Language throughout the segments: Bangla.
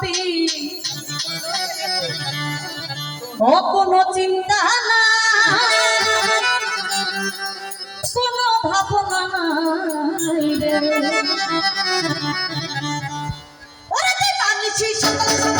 পাপি। ও কোনো চিন্তা না কোনো ভাবনা নাই রে। ওরে তুই মানছিস সকালে সকালে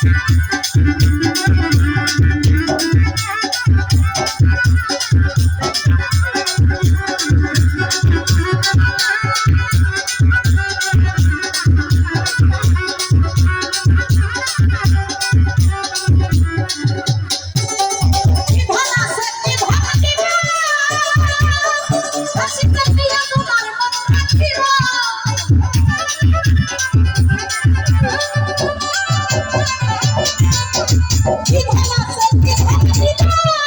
Thank you. 幸亏老子没点穿搭基础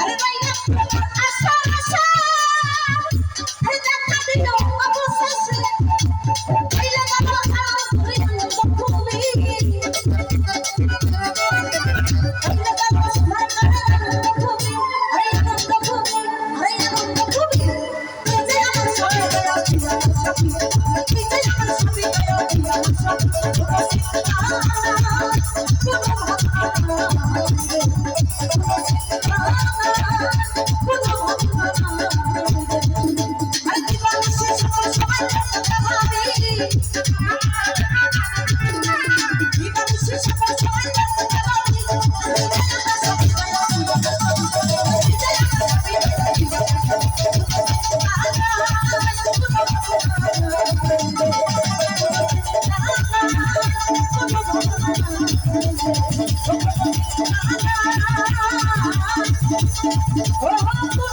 আরে ভাই আসো আসো Oh,